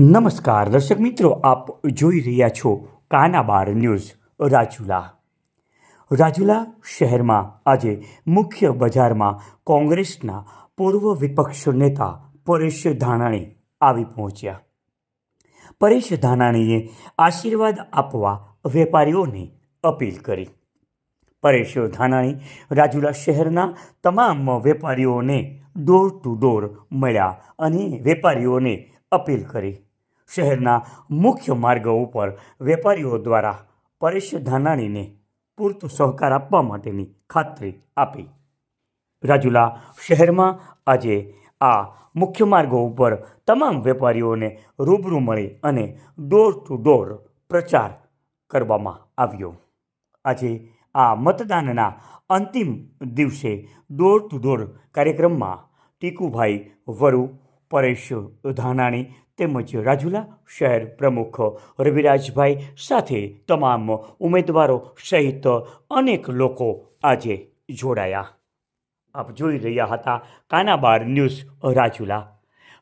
નમસ્કાર દર્શક મિત્રો, આપ જોઈ રહ્યા છો કાનાબાર ન્યૂઝ, રાજુલા. રાજુલા શહેરમાં આજે મુખ્ય બજારમાં કોંગ્રેસના પૂર્વ વિપક્ષ નેતા પરેશ ધાનાણી આવી પહોંચ્યા. પરેશ ધાનાણીએ આશીર્વાદ આપવા વેપારીઓને અપીલ કરી. પરેશ ધાનાણી રાજુલા શહેરના તમામ વેપારીઓને ડોર ટુ ડોર મળ્યા અને વેપારીઓને અપીલ કરી. શહેરના મુખ્ય માર્ગો ઉપર વેપારીઓ દ્વારા પરેશ ધાનાણીને પૂરતો સહકાર આપવા માટેની ખાતરી આપી. રાજુલા શહેરમાં આજે આ મુખ્ય માર્ગો ઉપર તમામ વેપારીઓને રૂબરૂ મળી અને ડોર ટુ ડોર પ્રચાર કરવામાં આવ્યો. આજે આ મતદાનના અંતિમ દિવસે ડોર ટુ ડોર કાર્યક્રમમાં ટીકુભાઈ વરુ પરેશ ધાનાણી તેમજ રાજુલા શહેર પ્રમુખ રવિરાજભાઈ સાથે તમામ ઉમેદવારો સહિત અનેક લોકો આજે જોડાયા. આપ જોઈ રહ્યા હતા કાનાબાર ન્યૂઝ રાજુલા.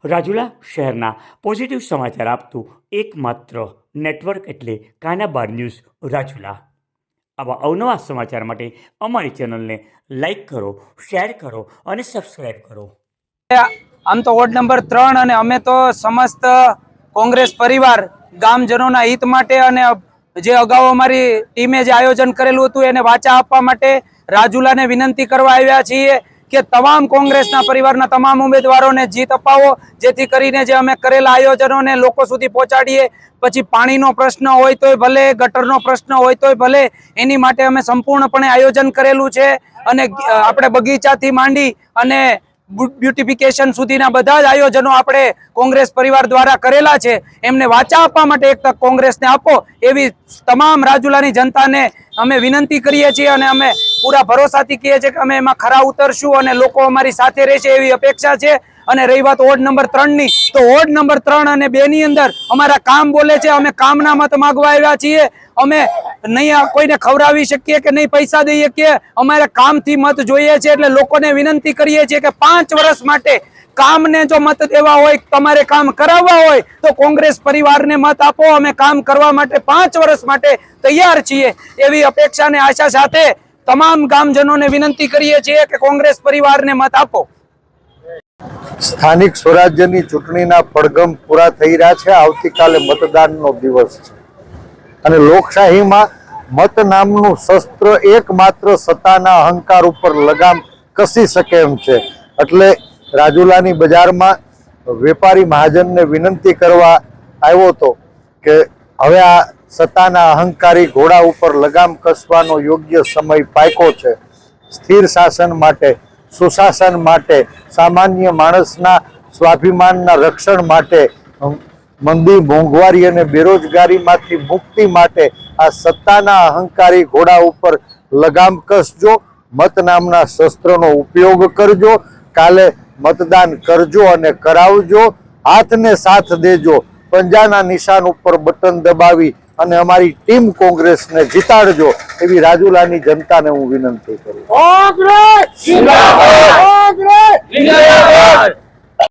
રાજુલા શહેરના પોઝિટિવ સમાચાર આપતું એકમાત્ર નેટવર્ક એટલે કાનાબાર ન્યૂઝ રાજુલા. આવા અવનવા સમાચાર માટે અમારી ચેનલને લાઈક કરો, શેર કરો અને સબસ્ક્રાઈબ કરો. આમ તો વોર્ડ નંબર ત્રણ અને અમે તો સમસ્ત કોંગ્રેસ પરિવાર ગામજનોના હિત માટે અને જે અગાઉ અમારી ટીમે જે આયોજન કરેલું હતું એને વાચા આપવા માટે રાજુલાને વિનંતી કરવા આવ્યા છીએ કે તમામ કોંગ્રેસના પરિવારના તમામ ઉમેદવારોને જીત અપાવો. જેથી કરીને જે અમે કરેલા આયોજનોને લોકો સુધી પહોંચાડીએ. પછી પાણીનો પ્રશ્ન હોય તોય ભલે, ગટરનો પ્રશ્ન હોય તોય ભલે, એની માટે અમે સંપૂર્ણપણે આયોજન કરેલું છે. અને આપણે બગીચાથી માંડી અને બ્યુટિફિકેશન સુધીના બધા જ આયોજનો આપણે કોંગ્રેસ પરિવાર દ્વારા કરેલા છે. એમને વાચા આપવા માટે એક તક કોંગ્રેસને આપો એવી તમામ રાજુલાની જનતાને અમે વિનંતી કરીએ છીએ અને અમે પૂરા ભરોસાથી કહીએ છીએ કે અમે એમાં ખરા ઉતરશું અને લોકો અમારી સાથે રહેશે એવી અપેક્ષા છે. અને રહી વાત વોર્ડ નંબર ત્રણની. તો વોર્ડ નંબર ત્રણ અને બેની અંદર અમારા કામ બોલે છે. અમે કામના મત માગવા આવ્યા છીએ. અમે નહીં કોઈને ખવડાવી શકીએ કે નહીં પૈસા દઈ શકીએ અમારે કામથી મત જોઈએ છે એટલે લોકોને વિનંતી કરીએ છીએ કે પાંચ વર્ષ માટે કામને જો મત દેવા હોય, તમારે કામ કરાવવા હોય, તો કોંગ્રેસ પરિવારને મત આપો. અમે કામ કરવા માટે પાંચ વર્ષ માટે તૈયાર છીએ. એવી અપેક્ષા અને આશા સાથે તમામ ગામજનોને વિનંતી કરીએ છીએ કે કોંગ્રેસ પરિવારને મત આપો. સ્થાનિક સ્વરાજ્યની ચૂંટણીના પડઘમ પૂરા થઈ રહ્યા છે. આવતીકાલે મતદાનનો દિવસ છે. અને લોકશાહીમાં મત નામનું શસ્ત્ર એકમાત્ર સત્તાના અહંકાર ઉપર લગામ કસી શકે એમ છે. એટલે રાજુલાની બજારમાં વેપારી મહાજનને વિનંતી કરવા આવ્યો હતો કે હવે આ સત્તાના અહંકારી ઘોડા ઉપર લગામ કસવાનો યોગ્ય સમય પાક્યો છે. સ્થિર શાસન માટે, સુશાસન માટે, સામાન્ય માણસના સ્વાભિમાનના રક્ષણ માટે મંદી મોંઘવારી અને બેરોજગારીમાંથી મુક્તિ માટે આ સત્તાના અહંકારી ઘોડા ઉપર લગામ કસજો મત નામના શસ્ત્રનો ઉપયોગ કરજો કાલે મતદાન કરજો અને કરાવજો હાથને સાથ દેજો પંજાના નિશાન ઉપર બટન દબાવી અને અમારી ટીમ કોંગ્રેસને જીતાડજો એવી રાજુલાની જનતાને હું વિનંતી કરું કોંગ્રેસ!